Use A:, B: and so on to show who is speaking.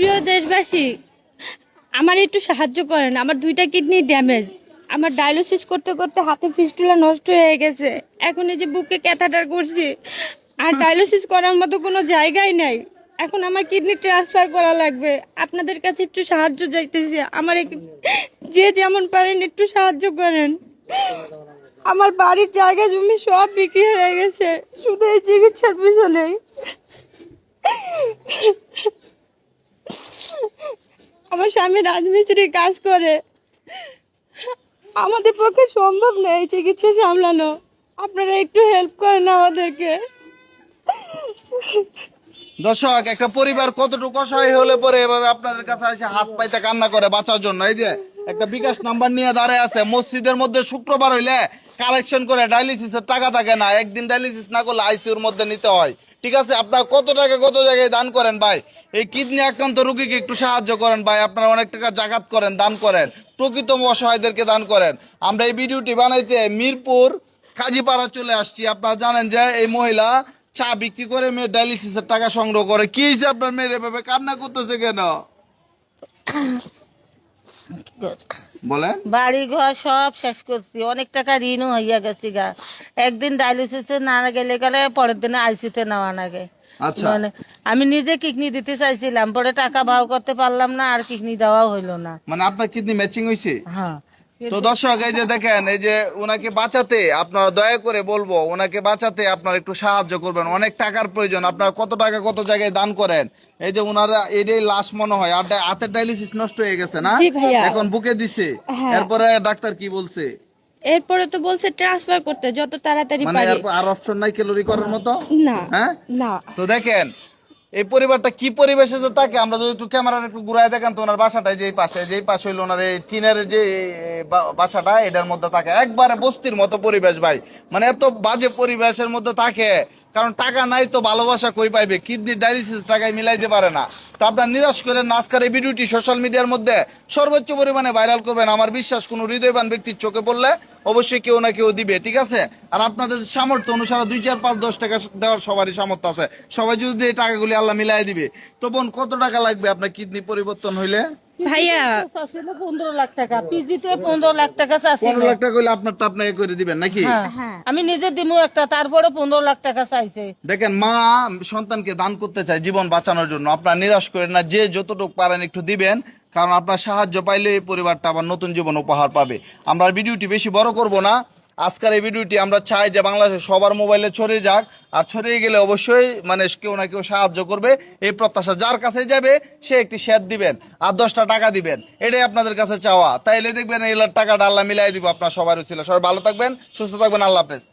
A: প্রিয় দেশবাসী, আমার একটু সাহায্য করেন। আমার দুইটা কিডনি ড্যামেজ আমার ডায়ালিসিস করতে করতে হাতে ফিস্টুলা নষ্ট হয়ে গেছে। এখন এই যে বুকে ক্যাথাটার করছি, আর ডায়ালিসিস করার মতো কোনো জায়গাই নাই। এখন আমার কিডনি ট্রান্সফার করা লাগবে। আপনাদের কাছে একটু সাহায্য চাইতেছি। আমার যে যেমন পারেন একটু সাহায্য করেন। আমার বাড়ির জায়গা জমি সব বিক্রি হয়ে গেছে। শুধু এই চিকিৎসার পিছনেই। আমার স্বামী রাজমিস্ত্রি কাজ করে। আমাদের পক্ষে সম্ভব নেই চিকিৎসা সামলানো। আপনারা একটু হেল্প করেন আমাদেরকে।
B: দর্শক, একটা পরিবার কতটুকু অসহায় হলে পরে এভাবে আপনাদের কাছে এসে হাত পাইতে কান্না করে বাঁচার জন্য? এই যে একটা বিকাশ নাম্বার নিয়ে দাঁড়ায় আছে। মসজিদের মধ্যে শুক্রবার হইলে কালেকশন করে ডায়ালিসিসের টাকা থাকে না। একদিন ডায়ালিসিস না করলে আইসিউর মধ্যে নিতে হয়। ঠিক আছে? আপনারা কত টাকা কত জায়গায় দান করেন ভাই? এই কিডনি আক্রান্ত রুগীকে একটু সাহায্য করেন ভাই। আপনারা অনেক টাকা জাকাত করেন, দান করেন। প্রকৃত অসহায়দেরকে দান করেন। আমরা এই ভিডিওটি বানাইতে মিরপুর কাজীপাড়া চলে আসছি। আপনারা জানেন যে এই মহিলা চা বিক্রি করে মেয়ে ডায়ালিসিসের টাকা সংগ্রহ করে। কি হয়েছে আপনার মেয়ের এভাবে কান্না করতেছে কেন? বলেন।
C: বাড়ি ঘর সব শেষ করছি। অনেক টাকা ঋণও হইয়া গেছি গা। একদিন ডায়ালিসিসে না গেলে গেলে পরের দিনে আইসিতে নেওয়া লাগে
B: আচ্ছা।
C: মানে আমি নিজে কিডনি দিতে চাইছিলাম পরে টাকা ভাও করতে পারলাম না আর কিডনি দেওয়া হইল না।
B: মানে আপনার কিডনি ম্যাচিং হয়েছে
C: হ্যাঁ।
B: তো দর্শক এই যে দেখেন এই যে ওনাকে বাঁচাতে আপনারা দয়া করে বলব ওনাকে বাঁচাতে আপনারা একটু সাহায্য করবেন। অনেক টাকার প্রয়োজন। আপনারা কত টাকা কত জায়গায় দান করেন? এই যে ওনারা এটাই লাশ মনে হয়। আর হাতের ডায়ালিসিস নষ্ট হয়ে গেছে না? এখন বুকে দিছে।
A: হ্যাঁ।
B: এরপরে ডাক্তার কি বলছে?
A: এরপরে তো বলছে ট্রান্সফার করতে যত তাড়াতাড়ি
B: মানে
A: পারি।
B: এরপর আর অপশন নাই ক্যালোরি করার মতো?
A: না
B: হ্যাঁ?
A: না।
B: তো দেখেন এই পরিবারটা কি পরিবেশে যে থাকে আমরা যদি একটু ক্যামেরার একটু ঘুরায় দেখেন তো ওনার বাসাটা যেই পাশে যেই পাশে হইল ওনার এই টিনের যে বাসাটা, এটার মধ্যে থাকে একবারে বস্তির মতো পরিবেশ ভাই। মানে এত বাজে পরিবেশের মধ্যে থাকে কারণ টাকা নাই তো ভালোবাসা কই পাইবে? কিডনি ডায়ালিসিস টাকায় মিলাইতে পারে না। তো আপনার নিরাশ করেন না আজকের এই ভিডিওটি সোশ্যাল মিডিয়ার মধ্যে সর্বোচ্চ পরিমাণে ভাইরাল করবেন। আমার বিশ্বাস, কোনো হৃদয়বান ব্যক্তির চোখে পড়লে অবশ্যই কেউ না কেউ দিবে, ঠিক আছে? আর আপনাদের সামর্থ্য অনুসারে দুই, চার, পাঁচ, দশ টাকা দেওয়ার সবারই সামর্থ্য আছে। সবাই যদি এই টাকাগুলি আল্লাহ মিলাই দিবে। তো বোন, কত টাকা লাগবে আপনার কিডনি পরিবর্তন হইলে?
A: ভাইয়া
C: পনেরো লাখ টাকা পিজিতে পনেরো লাখ টাকা চাচ্ছিল
B: পনেরো লাখ টাকা হইলে আপনারটা আপনাকে করে দিবেন নাকি?
C: হ্যাঁ। আমি নিজে দিমু একটা তারপরে পনেরো লাখ টাকা চাইছে।
B: দেখেন মা সন্তানকে দান করতে চায় জীবন বাঁচানোর জন্য। আপনার নিরাশ করেন না যে যতটুকু পারেন একটু দিবেন কারণ আপনার সাহায্য পাইলে এই পরিবারটা আবার নতুন জীবন উপহার পাবে। আমরা আর ভিডিওটি বেশি বড় করব না। আজকের এই ভিডিওটি আমরা চাই যে বাংলাদেশে সবার মোবাইলে ছড়িয়ে যাক, আর ছড়িয়ে গেলে অবশ্যই মানে কেউ না কেউ সাহায্য করবে। এই প্রত্যাশা যার কাছে যাবে, সে একটি শেয়ার দিবেন আর দশটা টাকা দিবেন। এটাই আপনাদের কাছে চাওয়া। তাইলে দেখবেন এই টাকাটা আল্লাহ মিলাই দিব। আপনার সবার ছিল। সবাই ভালো থাকবেন, সুস্থ থাকবেন। আল্লাহ হাফেজ।